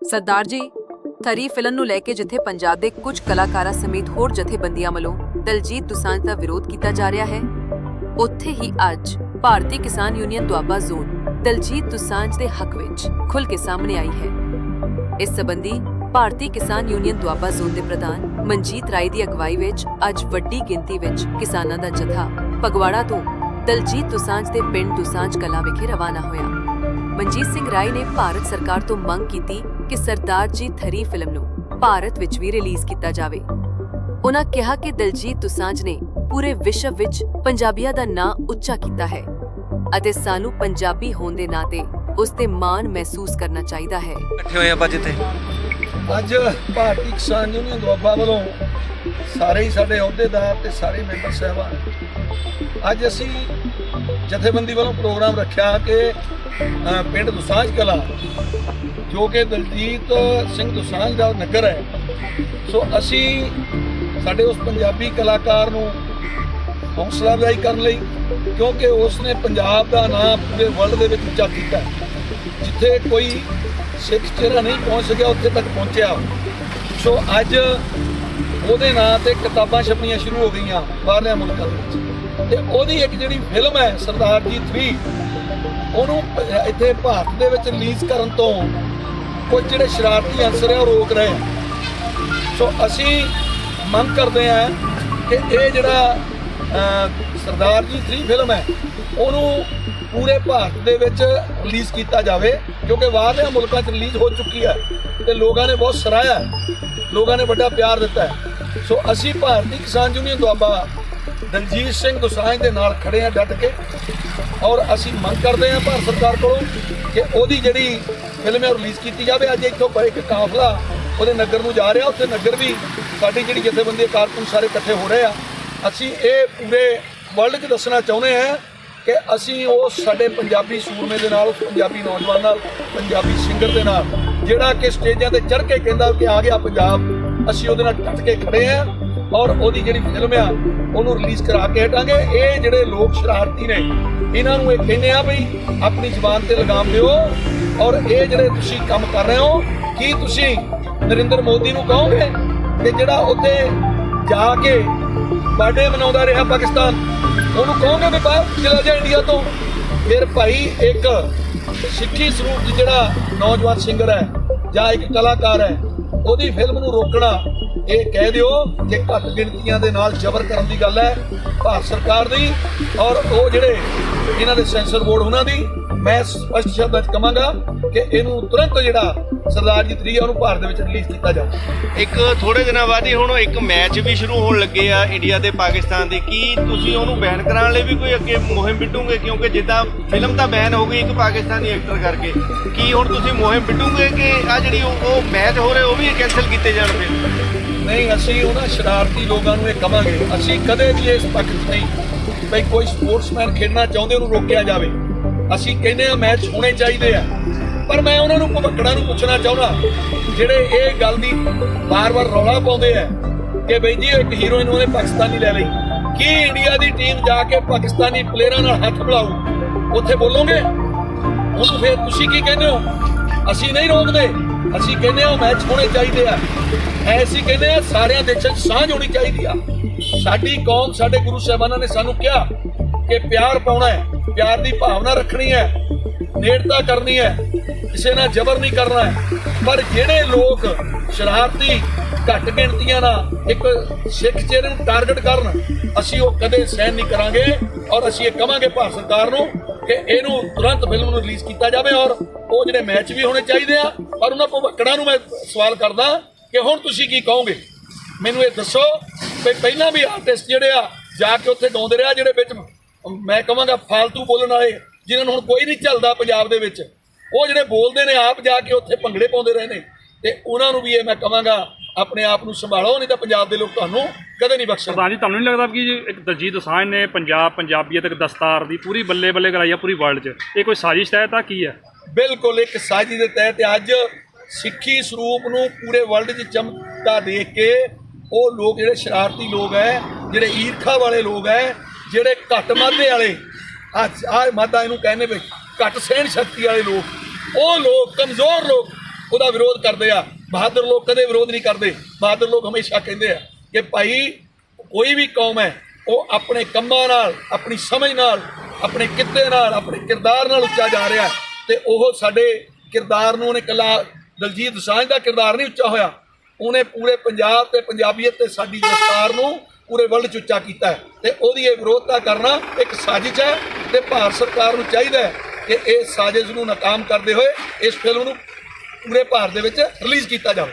Sardar ji, three film ਨੂੰ ਲੈ ਕੇ ਜਿੱਥੇ ਪੰਜਾਬ ਦੇ ਕੁਝ ਕਲਾਕਾਰਾਂ ਸਮੇਤ ਹੋਰ ਜਥੇਬੰਦੀਆਂ ਵੱਲੋਂ ਦਲਜੀਤ ਦੁਸਾਂਝ ਦਾ ਵਿਰੋਧ ਕੀਤਾ ਜਾ ਰਿਹਾ ਹੈ, ਉੱਥੇ ਹੀ ਅੱਜ ਭਾਰਤੀ ਕਿਸਾਨ ਯੂਨੀਅਨ ਦੁਆਬਾ ਜ਼ੋਨ ਦਲਜੀਤ ਦੁਸਾਂਝ ਦੇ ਹੱਕ ਵਿੱਚ ਖੁੱਲ੍ਹ ਕੇ ਸਾਹਮਣੇ ਆਈ ਹੈ। ਇਸ ਸੰਬੰਧੀ ਭਾਰਤੀ ਕਿਸਾਨ ਯੂਨੀਅਨ ਦੁਆਬਾ ਜ਼ੋਨ ਦੇ ਪ੍ਰਧਾਨ ਮਨਜੀਤ ਰਾਏ ਦੀ ਅਗਵਾਈ ਵਿੱਚ ਅੱਜ ਵੱਡੀ ਗਿਣਤੀ ਵਿੱਚ ਕਿਸਾਨਾਂ ਦਾ ਜਥਾ ਫਗਵਾੜਾ ਤੋਂ ਦਲਜੀਤ ਦੁਸਾਂਝ ਦੇ ਪਿੰਡ ਦੁਸਾਂਝ ਕਲਾਂ ਵਿਖੇ ਰਵਾਨਾ ਹੋਇਆ। ਮਨਜੀਤ ਸਿੰਘ ਰਾਏ ਨੇ ਭਾਰਤ ਸਰਕਾਰ ਤੋਂ ਮੰਗ ਕੀਤੀ ਕਿ ਸਰਦਾਰ ਜੀ ਥਰੀ ਫਿਲਮ ਨੂੰ ਭਾਰਤ ਵਿੱਚ ਵੀ ਰਿਲੀਜ਼ ਕੀਤਾ ਜਾਵੇ। ਉਹਨਾਂ ਕਿਹਾ ਕਿ ਦਲਜੀਤ ਦੁਸਾਂਝ ਨੇ ਪੂਰੇ ਵਿਸ਼ਵ ਵਿੱਚ ਪੰਜਾਬੀਆਂ ਦਾ ਨਾਂ ਉੱਚਾ ਕੀਤਾ ਹੈ ਅਤੇ ਸਾਨੂੰ ਪੰਜਾਬੀ ਹੋਣ ਦੇ ਨਾਤੇ ਉਸ ਤੇ ਮਾਣ ਮਹਿਸੂਸ ਕਰਨਾ ਚਾਹੀਦਾ ਹੈ। ਇਕੱਠੇ ਹੋਏ ਆਪਾਂ ਜਿੱਥੇ। ਅੱਜ ਭਾਰਤੀ ਕਿਸਾਨ ਯੂਨੀਅਨ ਦੁਆਬਾ ਵੱਲੋਂ ਸਾਰੇ ਹੀ ਸਾਡੇ ਅਹੁਦੇਦਾਰ ਤੇ ਸਾਰੇ ਮੈਂਬਰ ਸਹਿਬਾਨ ਅੱਜ ਅਸੀਂ ਜਥੇਬੰਦੀ ਵੱਲੋਂ ਪ੍ਰੋਗਰਾਮ ਰੱਖਿਆ ਕਿ ਪਿੰਡ ਦੁਸਾਂਝ ਕਲਾ ਜੋ ਕਿ ਦਲਜੀਤ ਸਿੰਘ ਦੁਸਾਂਝ ਦਾ ਨਗਰ ਹੈ। ਸੋ ਅਸੀਂ ਸਾਡੇ ਉਸ ਪੰਜਾਬੀ ਕਲਾਕਾਰ ਨੂੰ ਹੌਸਲਾ ਅਫਜ਼ਾਈ ਕਰਨ ਲਈ, ਕਿਉਂਕਿ ਉਸ ਨੇ ਪੰਜਾਬ ਦਾ ਨਾਮ ਪੂਰੇ ਵਰਲਡ ਦੇ ਵਿੱਚ ਉੱਚਾ ਕੀਤਾ ਜਿੱਥੇ ਕੋਈ ਸਿੱਖ ਚਿਹਰਾ ਨਹੀਂ ਪਹੁੰਚ ਸਕਿਆ, ਉੱਥੇ ਤੱਕ ਪਹੁੰਚਿਆ। ਸੋ ਅੱਜ ਉਹਦੇ ਨਾਂ ਤੇ ਕਿਤਾਬਾਂ ਛਪਣੀਆਂ ਸ਼ੁਰੂ ਹੋ ਗਈਆਂ ਬਾਹਰਲੇ ਮੁਲਕਾਂ ਦੇ ਵਿੱਚ। ਤੇ ਉਹਦੀ ਇੱਕ ਜਿਹੜੀ ਫਿਲਮ ਹੈ ਸਰਦਾਰ ਜੀ 3 ਉਹਨੂੰ ਇੱਥੇ ਭਾਰਤ ਦੇ ਵਿੱਚ ਰਿਲੀਜ਼ ਕਰਨ ਤੋਂ ਕੁਝ ਜਿਹੜੇ ਸ਼ਰਾਰਤੀ ਅੰਸਰ ਹੈ ਉਹ ਰੋਕ ਰਹੇ ਆ। ਸੋ ਅਸੀਂ ਮੰਗ ਕਰਦੇ ਹਾਂ ਕਿ ਇਹ ਜਿਹੜਾ ਸਰਦਾਰ ਜੀ 3 ਫਿਲਮ ਹੈ, ਉਹਨੂੰ ਪੂਰੇ ਭਾਰਤ ਦੇ ਵਿੱਚ ਰਿਲੀਜ਼ ਕੀਤਾ ਜਾਵੇ, ਕਿਉਂਕਿ ਬਾਹਰਲੇ ਮੁਲਕਾਂ 'ਚ ਰਿਲੀਜ਼ ਹੋ ਚੁੱਕੀ ਹੈ ਤੇ ਲੋਕਾਂ ਨੇ ਬਹੁਤ ਸਰਾਇਆ ਲੋਕਾਂ ਨੇ ਵੱਡਾ ਪਿਆਰ ਦਿੱਤਾ ਹੈ। ਸੋ ਅਸੀਂ ਭਾਰਤੀ ਕਿਸਾਨ ਯੂਨੀਅਨ ਦੁਆਬਾ ਦਲਜੀਤ ਸਿੰਘ ਦੁਸਾਂਝ ਦੇ ਨਾਲ ਖੜੇ ਹਾਂ ਡਟ ਕੇ। ਔਰ ਅਸੀਂ ਮੰਗ ਕਰਦੇ ਹਾਂ ਭਾਰਤ ਸਰਕਾਰ ਕੋਲੋਂ ਕਿ ਉਹਦੀ ਜਿਹੜੀ ਫਿਲਮ ਹੈ ਉਹ ਰਿਲੀਜ਼ ਕੀਤੀ ਜਾਵੇ। ਅੱਜ ਇੱਥੋਂ ਪਰ ਇੱਕ ਕਾਫਲਾ ਉਹਦੇ ਨਗਰ ਨੂੰ ਜਾ ਰਿਹਾ। ਉੱਥੇ ਨਗਰ ਵੀ ਸਾਡੀ ਜਿਹੜੀ ਜਥੇਬੰਦੀ ਦੇ ਕਾਰਕੁਨ ਸਾਰੇ ਇਕੱਠੇ ਹੋ ਰਹੇ ਆ। ਅਸੀਂ ਇਹ ਪੂਰੇ ਵਰਲਡ 'ਚ ਦੱਸਣਾ ਚਾਹੁੰਦੇ ਹਾਂ ਕਿ ਅਸੀਂ ਉਹ ਸਾਡੇ ਪੰਜਾਬੀ ਸੂਰਮੇ ਦੇ ਨਾਲ, ਪੰਜਾਬੀ ਨੌਜਵਾਨ ਨਾਲ, ਪੰਜਾਬੀ ਸਿੰਗਰ ਦੇ ਨਾਲ, ਜਿਹੜਾ ਕਿ ਸਟੇਜਾਂ ਤੇ ਚੜ੍ਹ ਕੇ ਕਹਿੰਦਾ ਕਿ ਆ ਗਿਆ ਪੰਜਾਬ, ਅਸੀਂ ਉਹਦੇ ਨਾਲ ਡਟ ਕੇ ਖੜੇ ਹਾਂ। ਔਰ ਉਹਦੀ ਜਿਹੜੀ ਫਿਲਮ ਆ, ਉਹਨੂੰ ਰਿਲੀਜ਼ ਕਰਾ ਕੇ ਹਟਾਂਗੇ। ਇਹ ਜਿਹੜੇ ਲੋਕ ਸ਼ਰਾਰਤੀ ਨੇ, ਇਹਨਾਂ ਨੂੰ ਇਹ ਕਹਿੰਦੇ ਆ ਬਈ ਆਪਣੀ ਜ਼ੁਬਾਨ ਤੇ ਲਗਾਮ ਦਿਓ ਔਰ ਇਹ ਜਿਹੜੇ ਤੁਸੀਂ ਕੰਮ ਕਰ ਰਹੇ ਹੋ, ਕੀ ਤੁਸੀਂ ਨਰਿੰਦਰ ਮੋਦੀ ਨੂੰ ਕਹੋਗੇ ਕਿ ਜਿਹੜਾ ਉੱਥੇ ਜਾ ਕੇ ਬਰਥਡੇ ਮਨਾਉਂਦਾ ਰਿਹਾ ਪਾਕਿਸਤਾਨ, ਉਹਨੂੰ ਕਹੋਗੇ ਵੀ ਬਾਹਰ ਚਲਾ ਜਾ ਇੰਡੀਆ ਤੋਂ? ਫਿਰ ਭਾਈ ਇੱਕ ਸਿੱਖੀ ਸਰੂਪ ਜਿਹੜਾ ਨੌਜਵਾਨ ਸਿੰਗਰ ਹੈ ਜਾਂ ਇੱਕ ਕਲਾਕਾਰ ਹੈ, ਉਹਦੀ ਫਿਲਮ ਨੂੰ ਰੋਕਣਾ ਇਹ ਕਹਿ ਦਿਓ ਕਿ ਘੱਟ ਗਿਣਤੀਆਂ ਦੇ ਨਾਲ ਜ਼ਬਰ ਕਰਨ ਦੀ ਗੱਲ ਹੈ, ਭਾਰਤ ਸਰਕਾਰ ਦੀ ਔਰ ਉਹ ਜਿਹੜੇ ਇਹਨਾਂ ਦੇ ਸੈਂਸਰ ਬੋਰਡ ਉਹਨਾਂ ਦੀ। ਮੈਂ ਸਪਸ਼ਟ ਸ਼ਬਦਾਂ 'ਚ ਕਹਾਂਗਾ ਕਿ ਇਹਨੂੰ ਤੁਰੰਤ ਜਿਹੜਾ ਸਰਦਾਰ ਜੀ 3 ਉਹਨੂੰ ਭਾਰਤ ਦੇ ਵਿੱਚ ਰਿਲੀਜ਼ ਕੀਤਾ ਜਾਵੇ। ਇੱਕ ਥੋੜੇ ਦਿਨਾਂ ਬਾਅਦ ਹੀ ਹੁਣ ਇੱਕ ਮੈਚ ਵੀ ਸ਼ੁਰੂ ਹੋਣ ਲੱਗੇ ਆ ਇੰਡੀਆ ਤੇ ਪਾਕਿਸਤਾਨ ਦੇ। ਕੀ ਤੁਸੀਂ ਉਹਨੂੰ ਬੈਨ ਕਰਾਉਣ ਲਈ ਵੀ ਕੋਈ ਅੱਗੇ ਮੁਹਿੰਮ ਵਿੱਢੋਗੇ? ਕਿਉਂਕਿ ਜਿੱਦਾਂ ਫਿਲਮ ਤਾਂ ਬੈਨ ਹੋ ਗਈ ਇੱਕ ਪਾਕਿਸਤਾਨੀ ਐਕਟਰ ਕਰਕੇ। ਕੀ ਹੁਣ ਤੁਸੀਂ ਮੁਹਿੰਮ ਵਿੱਢੋਗੇ ਕਿ ਆ ਜਿਹੜੀ ਉਹ ਮੈਚ ਹੋ ਰਹੇ ਉਹ ਵੀ ਕੈਨਸਲ ਕੀਤੇ ਜਾਣ ਫਿਰ? ਨਹੀਂ ਅਸੀਂ ਉਹਨਾਂ ਸ਼ਰਾਰਤੀ ਲੋਕਾਂ ਨੂੰ ਇਹ ਕਵਾਂਗੇ ਅਸੀਂ ਕਦੇ ਵੀ ਇਸ ਪੱਖ ਨਹੀਂ ਬਈ ਕੋਈ ਸਪੋਰਟਸਮੈਨ ਖੇਡਣਾ ਚਾਹੁੰਦੇ ਉਹਨੂੰ ਰੋਕਿਆ ਜਾਵੇ। ਅਸੀਂ ਕਹਿੰਦੇ ਆ ਮੈਚ ਹੋਣੇ ਚਾਹੀਦੇ ਆ। ਪਰ ਮੈਂ ਉਹਨਾਂ ਨੂੰ ਭਵਕੜਾਂ ਨੂੰ ਪੁੱਛਣਾ ਚਾਹੁੰਦਾ ਜਿਹੜੇ ਇਹ ਗੱਲ ਦੀ ਵਾਰ-ਵਾਰ ਰੌਲਾ ਪਾਉਂਦੇ ਆ ਕਿ ਬਈ ਜੀ ਇੱਕ ਹੀਰੋਇਨ ਉਹਨੇ ਪਾਕਿਸਤਾਨੀ ਲੈ ਲਈ। ਕੀ ਇੰਡੀਆ ਦੀ ਟੀਮ ਜਾ ਕੇ ਪਾਕਿਸਤਾਨੀ ਪਲੇਅਰਾਂ ਨਾਲ ਹੱਥ ਮਿਲਾਊ? ਉੱਥੇ ਬੋਲੋਗੇ? ਉਹਨੂੰ ਫਿਰ ਤੁਸੀਂ ਕੀ ਕਹਿੰਦੇ ਹੋ? ਅਸੀਂ ਨਹੀਂ ਰੋਕਦੇ। ਅਸੀਂ ਕਹਿੰਦੇ ਆ ਮੈਚ ਹੋਣੇ ਚਾਹੀਦੇ ਆ। ਐਸੀ ਕਹਿੰਦੇ ਆ ਸਾਰਿਆਂ ਦੇਸ਼ਾਂ 'ਚ ਸਾਂਝ ਹੋਣੀ ਚਾਹੀਦੀ ਆ। ਸਾਡੀ ਕੌਮ, ਸਾਡੇ ਗੁਰੂ ਸਾਹਿਬਾਨਾਂ ਨੇ ਸਾਨੂੰ ਕਿਹਾ ਕਿ ਪਿਆਰ ਪਾਉਣਾ ਹੈ। ਪਿਆਰ ਦੀ ਭਾਵਨਾ ਰੱਖਣੀ ਹੈ, ਨੇੜਤਾ ਕਰਨੀ ਹੈ, ਕਿਸੇ ਨਾਲ ਜ਼ਬਰ ਨਹੀਂ ਕਰਨਾ ਹੈ। ਪਰ ਜਿਹੜੇ ਲੋਕ ਸ਼ਰਾਰਤੀ ਘੱਟ ਗਿਣਤੀਆਂ ਨਾਲ ਇੱਕ ਸਿੱਖ ਚਿਹਰੇ ਨੂੰ ਟਾਰਗੇਟ ਕਰਨ, ਅਸੀਂ ਉਹ ਕਦੇ ਸਹਿਣ ਨਹੀਂ ਕਰਾਂਗੇ ਔਰ ਅਸੀਂ ਇਹ ਕਵਾਂਗੇ ਭਾਰਤ ਸਰਕਾਰ ਨੂੰ ਕਿ ਇਹਨੂੰ ਤੁਰੰਤ ਫਿਲਮ ਨੂੰ ਰਿਲੀਜ਼ ਕੀਤਾ ਜਾਵੇ ਔਰ ਉਹ ਜਿਹੜੇ ਮੈਚ ਵੀ ਹੋਣੇ ਚਾਹੀਦੇ ਆ, ਪਰ ਉਹਨਾਂ ਭਵਕੜਾਂ ਨੂੰ ਮੈਂ ਸਵਾਲ ਕਰਦਾ ਕਿ ਹੁਣ ਤੁਸੀਂ ਕੀ ਕਹੋਗੇ? ਮੈਨੂੰ ਇਹ ਦੱਸੋ ਵੀ ਪਹਿਲਾਂ ਵੀ ਆਰਟਿਸਟ ਜਿਹੜੇ ਆ, ਜਾ ਕੇ ਉੱਥੇ ਗਾਉਂਦੇ ਰਿਹਾ ਜਿਹੜੇ ਵਿੱਚ ਮੈਂ ਕਹਾਂਗਾ ਫਾਲਤੂ ਬੋਲਣ ਵਾਲੇ ਜਿਨ੍ਹਾਂ ਨੂੰ ਹੁਣ ਕੋਈ ਨਹੀਂ ਚੱਲਦਾ ਪੰਜਾਬ ਦੇ ਵਿੱਚ। ਉਹ ਜਿਹੜੇ ਬੋਲਦੇ ਨੇ ਆਪ ਜਾ ਕੇ ਉੱਥੇ ਭੰਗੜੇ ਪਾਉਂਦੇ ਰਹੇ ਨੇ ਤੇ ਉਹਨਾਂ ਨੂੰ ਵੀ ਇਹ ਮੈਂ ਕਹਾਂਗਾ ਆਪਣੇ ਆਪ ਨੂੰ ਸੰਭਾਲੋ ਨਹੀਂ ਤਾਂ ਪੰਜਾਬ ਦੇ ਲੋਕ ਤੁਹਾਨੂੰ ਕਦੇ ਨਹੀਂ ਬਖਸ਼ਣਗੇ। ਸਰਦਾਰ ਜੀ ਤੁਹਾਨੂੰ ਨਹੀਂ ਲੱਗਦਾ ਕਿ ਜੀ ਇੱਕ ਦਲਜੀਤ ਦੋਸਾਂਝ ਨੇ ਪੰਜਾਬ ਪੰਜਾਬੀਅਤ ਇੱਕ ਦਸਤਾਰ ਦੀ ਪੂਰੀ ਬੱਲੇ ਬੱਲੇ ਕਰਾਈ ਆ ਪੂਰੀ ਵਰਲਡ 'ਚ? ਇਹ ਕੋਈ ਸਾਜ਼ਿਸ਼ ਹੈ ਤਾਂ ਕੀ ਹੈ ਬਿਲਕੁਲ ਇੱਕ ਸਾਜ਼ੀ ਦੇ ਤਹਿਤ ਅੱਜ ਸਿੱਖੀ ਸਰੂਪ ਨੂੰ ਪੂਰੇ ਵਰਲਡ 'ਚ ਚਮਕਦਾ ਦੇਖ ਕੇ ਉਹ ਲੋਕ ਜਿਹੜੇ ਸ਼ਰਾਰਤੀ ਲੋਕ ਹੈ ਜਿਹੜੇ ਈਰਖਾ ਵਾਲੇ ਲੋਕ ਹੈ ਜਿਹੜੇ ਘੱਟ ਮਾਦੇ ਵਾਲੇ, ਅੱਜ ਆ ਮਾਦਾ ਇਹਨੂੰ ਕਹਿੰਦੇ ਵੀ ਘੱਟ ਸਹਿਣ ਸ਼ਕਤੀ ਵਾਲੇ ਲੋਕ, ਉਹ ਲੋਕ, ਕਮਜ਼ੋਰ ਲੋਕ, ਉਹਦਾ ਵਿਰੋਧ ਕਰਦੇ ਆ। ਬਹਾਦਰ ਲੋਕ ਕਦੇ ਵਿਰੋਧ ਨਹੀਂ ਕਰਦੇ। ਬਹਾਦਰ ਲੋਕ ਹਮੇਸ਼ਾ ਕਹਿੰਦੇ ਆ ਕਿ ਭਾਈ, ਕੋਈ ਵੀ ਕੌਮ ਹੈ, ਉਹ ਆਪਣੇ ਕੰਮਾਂ ਨਾਲ, ਆਪਣੀ ਸਮਝ ਨਾਲ, ਆਪਣੇ ਕਿੱਤੇ ਨਾਲ, ਆਪਣੇ ਕਿਰਦਾਰ ਨਾਲ ਉੱਚਾ ਜਾ ਰਿਹਾ ਹੈ। ਤੇ ਉਹ ਸਾਡੇ ਕਿਰਦਾਰ ਨੂੰ ਉਹਨੇ ਕੱਲਾ, ਦਲਜੀਤ ਸਾਂਝ ਦਾ ਕਿਰਦਾਰ ਨਹੀਂ ਉੱਚਾ ਹੋਇਆ। ਉਹਨੇ ਪੂਰੇ ਪੰਜਾਬ ਤੇ ਪੰਜਾਬੀਅਤ ਤੇ ਸਾਡੀ ਦਸਤਾਰ ਨੂੰ ਪੂਰੇ ਵਰਲਡ 'ਚ ਉੱਚਾ ਕੀਤਾ ਹੈ ਤੇ ਉਹਦੀ ਇਹ ਵਿਰੋਧਤਾ ਕਰਨਾ ਇੱਕ ਸਾਜ਼ਿਸ਼ ਹੈ ਤੇ ਭਾਰਤ ਸਰਕਾਰ ਨੂੰ ਚਾਹੀਦਾ ਹੈ ਕਿ ਇਹ ਸਾਜ਼ਿਸ਼ ਨੂੰ ਨਾਕਾਮ ਕਰਦੇ ਹੋਏ ਇਸ ਫਿਲਮ ਨੂੰ ਪੂਰੇ ਭਾਰਤ ਦੇ ਵਿੱਚ ਰਿਲੀਜ਼ ਕੀਤਾ ਜਾਵੇ।